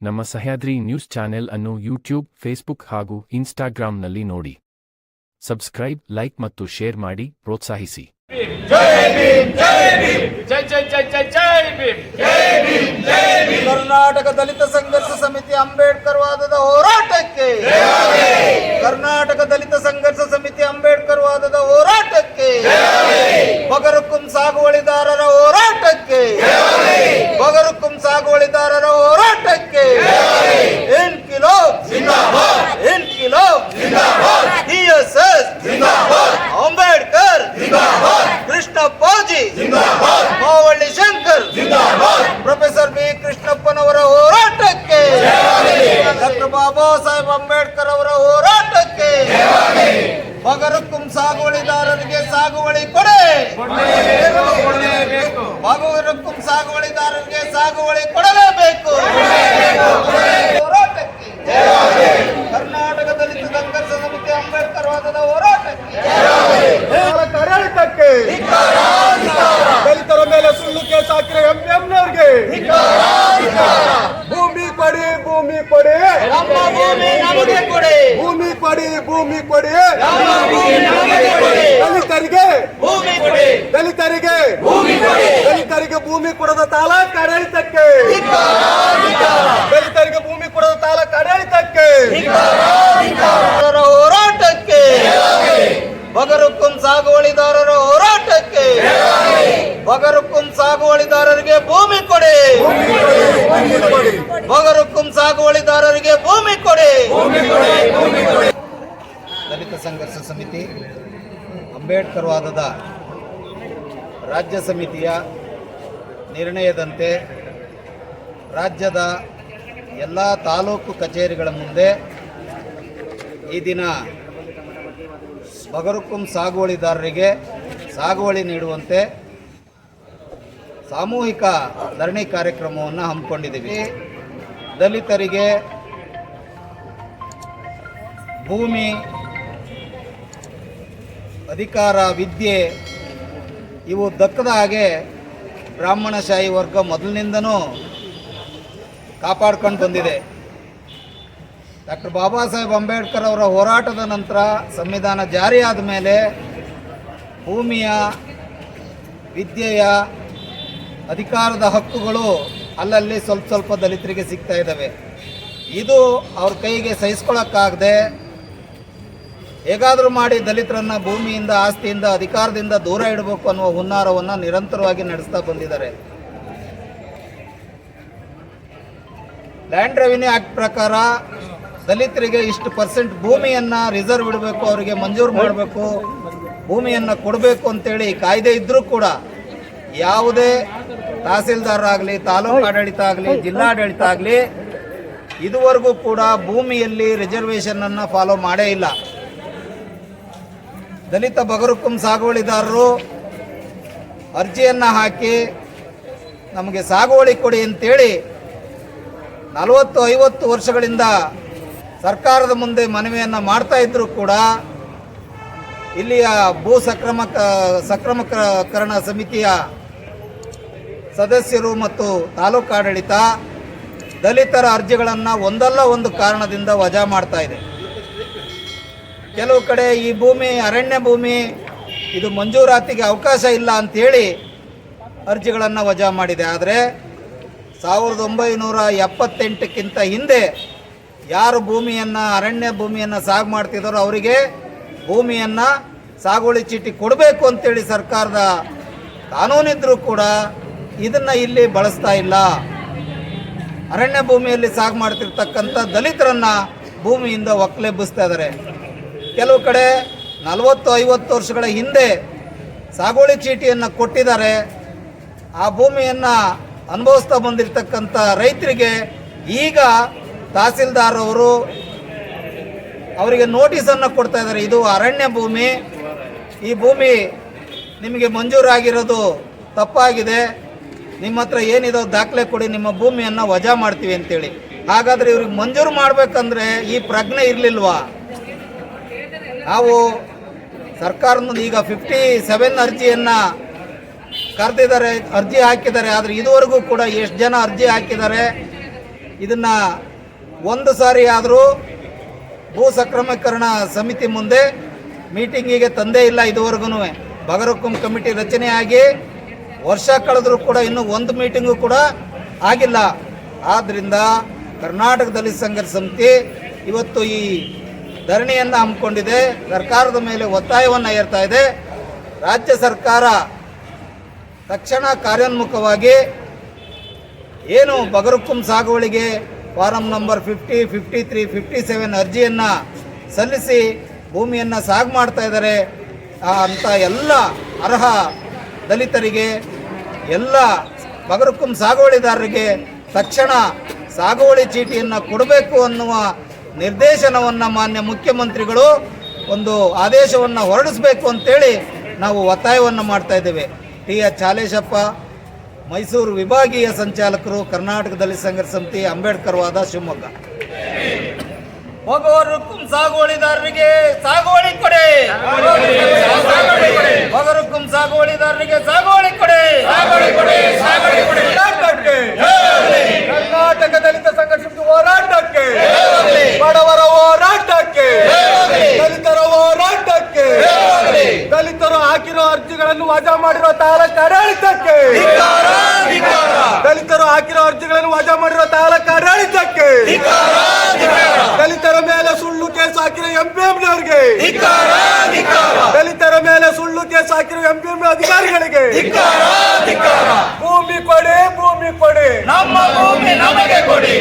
ನಮ್ಮ Sahyadri news channel ಅನ್ನು YouTube Facebook ಹಾಗೂ ಇನ್ಸ್ಟಾಗ್ರಾಂನಲ್ಲಿ ನೋಡಿ. ಸಬ್ಸ್ಕ್ರೈಬ್ ಲೈಕ್ ಮತ್ತು ಶೇರ್ ಮಾಡಿ ಪ್ರೋತ್ಸಾಹಿಸಿ. ಕರ್ನಾಟಕ ದಲಿತ ಸಂಘರ್ಷ ಸಮಿತಿ ಅಂಬೇಡ್ಕರ್ ವಾದದ ಹೋರಾಟಕ್ಕೆ ಕರ್ನಾಟಕ ದಲಿತ ಸಂಘರ್ಷ ಸಮಿತಿ ಅಂಬೇಡ್ಕರ್ ವಾದದ ಹೋರಾಟಕ್ಕೆ ಬಗರುಕುಂ ಸಾಗುವಳಿದಾರರ ಹೋರಾಟಕ್ಕೆ. ಬಗರುಕುಂ ಸಾಗುವಳಿದಾರರ ಹೋರಾಟಕ್ಕೆ ಇನ್ಕಿಲಾಬ್ ಇನ್ಕಿಲಾಬ್ DSS Ambedkar Krishnappaji Mavalli Shankar professor B ಕೃಷ್ಣಪ್ಪನವರ ಹೋರಾಟಕ್ಕೆ ಡಾಕ್ಟರ್ ಬಾಬಾ ಸಾಹೇಬ್ ಅಂಬೇಡ್ಕರ್ ಅವರ ಹೋರಾಟಕ್ಕೆ ಬಗರುಕುಂ ಸಾಗುವಳಿದಾರರಿಗೆ ಸಾಗುವಳಿ ಕೊಡೆ. ಬಗರುಕುಂ ಸಾಗುವಳಿದಾರರಿಗೆ ಸಾಗುವಳಿ ಕೊಡಲೇಬೇಕು. ಹೋರಾಟಕ್ಕೆ. ಕೊಡಿ. ನಮ್ಮ ಭೂಮಿ ನಮಗೆ ಕೊಡಿ. ಭೂಮಿ ಕೊಡಿ ಭೂಮಿ ಕೊಡಿ. ಭೂಮಿ ಕೊಡಿ ದಲಿತರಿಗೆ. ಭೂಮಿ ಕೊಡಿ. ದಲಿತರಿಗೆ. ದಲಿತರಿಗೆ ಭೂಮಿ ಕೊಡದ ತಾಲೂಕ್ ಆಡಳಿತಕ್ಕೆ ದಲಿತರಿಗೆ ಭೂಮಿ ಕೊಡದ ತಾಲೂಕ್ ಆಡಳಿತಕ್ಕೆ ಹೋರಾಟಕ್ಕೆ. ಬಗರುಕುಂ ಸಾಗುವಳಿದಾರರ ಹೋರಾಟಕ್ಕೆ. ಬಗರುಕುಂ ಸಾಗುವಳಿದಾರರಿಗೆ ಭೂಮಿ ಕೊಡಿ. ಬಗರುಕುಂ ಸಾಗುವಳಿದಾರರಿಗೆ ಭೂಮಿ ಕೊಡಿ. ದಲಿತ ಸಂಘರ್ಷ ಸಮಿತಿ ಅಂಬೇಡ್ಕರ್ ವಾದದ ರಾಜ್ಯ ಸಮಿತಿಯ ನಿರ್ಣಯದಂತೆ ರಾಜ್ಯದ ಎಲ್ಲ ತಾಲೂಕು ಕಚೇರಿಗಳ ಮುಂದೆ ಈ ದಿನ ಬಗರುಕುಂ ಸಾಗುವಳಿದಾರರಿಗೆ ಸಾಗುವಳಿ ನೀಡುವಂತೆ ಸಾಮೂಹಿಕ ಧರಣಿ ಕಾರ್ಯಕ್ರಮವನ್ನು ಹಮ್ಮಿಕೊಂಡಿದ್ದೀವಿ. ದಲಿತರಿಗೆ ಭೂಮಿ, ಅಧಿಕಾರ, ವಿದ್ಯೆ ಇವು ದಕ್ಕದ ಹಾಗೆ ಬ್ರಾಹ್ಮಣಶಾಹಿ ವರ್ಗ ಮೊದಲಿನಿಂದನೂ ಕಾಪಾಡ್ಕೊಂಡು ಬಂದಿದೆ. ಡಾಕ್ಟರ್ ಬಾಬಾ ಸಾಹೇಬ್ ಅಂಬೇಡ್ಕರ್ ಅವರ ಹೋರಾಟದ ನಂತರ ಸಂವಿಧಾನ ಜಾರಿಯಾದ ಮೇಲೆ ಭೂಮಿಯ, ವಿದ್ಯೆಯ, ಅಧಿಕಾರದ ಹಕ್ಕುಗಳು ಅಲ್ಲಲ್ಲಿ ಸ್ವಲ್ಪ ಸ್ವಲ್ಪ ದಲಿತರಿಗೆ ಸಿಗ್ತಾ ಇದ್ದಾವೆ. ಇದು ಅವ್ರ ಕೈಗೆ ಸಹಿಸ್ಕೊಳ್ಳೋಕ್ಕಾಗದೆ ಹೇಗಾದರೂ ಮಾಡಿ ದಲಿತರನ್ನ ಭೂಮಿಯಿಂದ, ಆಸ್ತಿಯಿಂದ, ಅಧಿಕಾರದಿಂದ ದೂರ ಇಡಬೇಕು ಅನ್ನುವ ಹುನ್ನಾರವನ್ನು ನಿರಂತರವಾಗಿ ನಡೆಸ್ತಾ ಬಂದಿದ್ದಾರೆ. ಲ್ಯಾಂಡ್ ರೆವಿನ್ಯೂ ಆಕ್ಟ್ ಪ್ರಕಾರ ದಲಿತರಿಗೆ ಇಷ್ಟು ಪರ್ಸೆಂಟ್ ಭೂಮಿಯನ್ನು ರಿಸರ್ವ್ ಇಡಬೇಕು, ಅವರಿಗೆ ಮಂಜೂರು ಮಾಡಬೇಕು, ಭೂಮಿಯನ್ನು ಕೊಡಬೇಕು ಅಂತೇಳಿ ಕಾಯ್ದೆ ಇದ್ದರೂ ಕೂಡ ಯಾವುದೇ ತಹಸೀಲ್ದಾರ್ ಆಗಲಿ ತಾಲೂಕು ಆಡಳಿತ ಆಗಲಿ ಜಿಲ್ಲಾಡಳಿತ ಆಗಲಿ ಇದುವರೆಗೂ ಕೂಡ ಭೂಮಿಯಲ್ಲಿ ರಿಸರ್ವೇಷನನ್ನು ಫಾಲೋ ಮಾಡೇ ಇಲ್ಲ. ದಲಿತ ಬಗರುಕುಂ ಸಾಗುವಳಿದಾರರು ಅರ್ಜಿಯನ್ನು ಹಾಕಿ ನಮಗೆ ಸಾಗುವಳಿ ಕೊಡಿ ಅಂತೇಳಿ ನಲವತ್ತು ಐವತ್ತು ವರ್ಷಗಳಿಂದ ಸರ್ಕಾರದ ಮುಂದೆ ಮನವಿಯನ್ನು ಮಾಡ್ತಾ ಇದ್ದರೂ ಕೂಡ ಇಲ್ಲಿಯ ಭೂ ಸಕ್ರಮ ಸಕ್ರಮಕರಣ ಸಮಿತಿಯ ಸದಸ್ಯರು ಮತ್ತು ತಾಲೂಕು ಆಡಳಿತ ದಲಿತರ ಅರ್ಜಿಗಳನ್ನು ಒಂದಲ್ಲ ಒಂದು ಕಾರಣದಿಂದ ವಜಾ ಮಾಡ್ತಾ ಇದೆ. ಕೆಲವು ಕಡೆ ಈ ಭೂಮಿ, ಅರಣ್ಯ ಭೂಮಿ, ಇದು ಮಂಜೂರಾತಿಗೆ ಅವಕಾಶ ಇಲ್ಲ ಅಂಥೇಳಿ ಅರ್ಜಿಗಳನ್ನು ವಜಾ ಮಾಡಿದೆ. ಆದರೆ ಸಾವಿರದ ಒಂಬೈನೂರ ಎಪ್ಪತ್ತೆಂಟಕ್ಕಿಂತ ಹಿಂದೆ ಯಾರು ಭೂಮಿಯನ್ನು, ಅರಣ್ಯ ಭೂಮಿಯನ್ನು ಸಾಗು ಮಾಡ್ತಿದ್ದಾರೋ ಅವರಿಗೆ ಭೂಮಿಯನ್ನು ಸಾಗುವಳಿ ಚೀಟಿ ಕೊಡಬೇಕು ಅಂತೇಳಿ ಸರ್ಕಾರದ ಕಾನೂನಿದ್ರೂ ಕೂಡ ಇದನ್ನು ಇಲ್ಲಿ ಬಳಸ್ತಾ ಇಲ್ಲ. ಅರಣ್ಯ ಭೂಮಿಯಲ್ಲಿ ಸಾಗ್ ಮಾಡ್ತಿರ್ತಕ್ಕಂಥ ದಲಿತರನ್ನ ಭೂಮಿಯಿಂದ ಒಕ್ಕಲೆಬ್ಬಿಸ್ತಾ ಇದ್ದಾರೆ ಕೆಲವು ಕಡೆ ನಲವತ್ತು, ಐವತ್ತು ವರ್ಷಗಳ ಹಿಂದೆ ಸಾಗುವಳಿ ಚೀಟಿಯನ್ನು ಕೊಟ್ಟಿದ್ದಾರೆ. ಆ ಭೂಮಿಯನ್ನು ಅನುಭವಿಸ್ತಾ ಬಂದಿರತಕ್ಕಂಥ ರೈತರಿಗೆ ಈಗ ತಹಸೀಲ್ದಾರ್ ಅವರು ಅವರಿಗೆ ನೋಟಿಸನ್ನು ಕೊಡ್ತಾ ಇದ್ದಾರೆ ಇದು ಅರಣ್ಯ ಭೂಮಿ. ಈ ಭೂಮಿ ನಿಮಗೆ ಮಂಜೂರಾಗಿರೋದು ತಪ್ಪಾಗಿದೆ. ನಿಮ್ಮ ಹತ್ರ ಏನಿದೋ ದಾಖಲೆ ಕೊಡಿ, ನಿಮ್ಮ ಭೂಮಿಯನ್ನು ವಜಾ ಮಾಡ್ತೀವಿ ಅಂತೇಳಿ. ಹಾಗಾದರೆ ಇವ್ರಿಗೆ ಮಂಜೂರು ಮಾಡಬೇಕಂದ್ರೆ ಈ ಪ್ರಜ್ಞೆ ಇರಲಿಲ್ವಾ? ನಾವು ಸರ್ಕಾರದ ಈಗ ಫಿಫ್ಟಿ ಸೆವೆನ್ ಅರ್ಜಿಯನ್ನು ಕರೆದಿದ್ದಾರೆ, ಅರ್ಜಿ ಹಾಕಿದ್ದಾರೆ. ಆದರೆ ಇದುವರೆಗೂ ಕೂಡ ಎಷ್ಟು ಜನ ಅರ್ಜಿ ಹಾಕಿದ್ದಾರೆ? ಇದನ್ನು ಒಂದು ಸಾರಿ ಆದರೂ ಭೂ ಸಕ್ರಮೀಕರಣ ಸಮಿತಿ ಮುಂದೆ ಮೀಟಿಂಗಿಗೆ ತಂದೇ ಇಲ್ಲ ಇದುವರೆಗೂ ಬಗರಕುಂ ಕಮಿಟಿ ರಚನೆಯಾಗಿ ವರ್ಷ ಕಳೆದರೂ ಕೂಡ ಇನ್ನೂ ಒಂದು ಮೀಟಿಂಗು ಕೂಡ ಆಗಿಲ್ಲ. ಆದ್ದರಿಂದ ಕರ್ನಾಟಕ ದಲಿತ ಸಂಘರ್ಷ ಸಮಿತಿ ಇವತ್ತು ಈ ಧರಣಿಯನ್ನು ಹಮ್ಮಿಕೊಂಡಿದೆ. ಸರ್ಕಾರದ ಮೇಲೆ ಒತ್ತಾಯವನ್ನು ಏರ್ತಾ ಇದೆ. ರಾಜ್ಯ ಸರ್ಕಾರ ತಕ್ಷಣ ಕಾರ್ಯೋನ್ಮುಖವಾಗಿ ಏನು ಬಗರುಕುಂ ಸಾಗುವಳಿಗೆ form number fifty fifty three fifty seven ಅರ್ಜಿಯನ್ನು ಸಲ್ಲಿಸಿ ಭೂಮಿಯನ್ನು ಸಾಗು ಮಾಡ್ತಾ ಇದ್ದಾರೆ. ಅಂಥ ಎಲ್ಲ ಅರ್ಹ ದಲಿತರಿಗೆ ಎಲ್ಲ ಬಗರುಕುಂ ಸಾಗುವಳಿದಾರರಿಗೆ ತಕ್ಷಣ ಸಾಗುವಳಿ ಚೀಟಿಯನ್ನು ಕೊಡಬೇಕು ಅನ್ನುವ ನಿರ್ದೇಶನವನ್ನು ಮಾನ್ಯ ಮುಖ್ಯಮಂತ್ರಿಗಳು ಒಂದು ಆದೇಶವನ್ನು ಹೊರಡಿಸಬೇಕು ಅಂತೇಳಿ ನಾವು ಒತ್ತಾಯವನ್ನು ಮಾಡ್ತಾ ಇದ್ದೇವೆ. ಟಿ ಎಚ್ ಹಾಲೇಶಪ್ಪ, ಮೈಸೂರು ವಿಭಾಗೀಯ ಸಂಚಾಲಕರು, ಕರ್ನಾಟಕದಲ್ಲಿ ಸಂಘರ್ಷ ಸಮಿತಿ, ಅಂಬೇಡ್ಕರ್ ವಾದ, ಶಿವಮೊಗ್ಗ. ಹೋಗುವವರಕ್ಕೂ ಸಾಗುವಳಿದಾರರಿಗೆ ಸಾಗುವಳಿ ಕೊಡಿ ಹೋಗರಕ್ಕೂ ಸಾಗುವಳಿದಾರರಿಗೆ ಸಾಗುವಳಿ ಕೊಡಿ ಹೋರಾಟಕ್ಕೆ ಕರ್ನಾಟಕ ದಲಿತ ಸಂಘರ್ಷ ಸಮಿತಿ ಹೋರಾಟಕ್ಕೆ ಬಡವರ ಹೋರಾಟಕ್ಕೆ ದಲಿತರ ಹೋರಾಟಕ್ಕೆ ದಲಿತರು ಹಾಕಿರೋ ಅರ್ಜಿಗಳನ್ನು ವಜಾ ಮಾಡಿರೋ ತಾಲೂಕು ಆಡಳಿತಕ್ಕೆ ದಲಿತರು ಹಾಕಿರೋ ಅರ್ಜಿಗಳನ್ನು ವಜಾ ಮಾಡಿರೋ ತಾಲೂಕು ಆಡಳಿತಕ್ಕೆ ದಲಿತರ ಮೇಲೆ ಸುಳ್ಳು ಕೇಸ್ ಹಾಕಿರೋ ಎಂಪಿಎಂನವರಿಗೆ ದಲಿತರ ಮೇಲೆ ಸುಳ್ಳು ಕೇಸ್ ಹಾಕಿರೋ ಎಂಪಿಎಂ ಅಧಿಕಾರಿಗಳಿಗೆ. ಭೂಮಿ ಕೊಡಿ ಭೂಮಿ ಕೊಡಿ. ನಮ್ಮ ಭೂಮಿ ನಮಗೆ ಕೊಡಿ.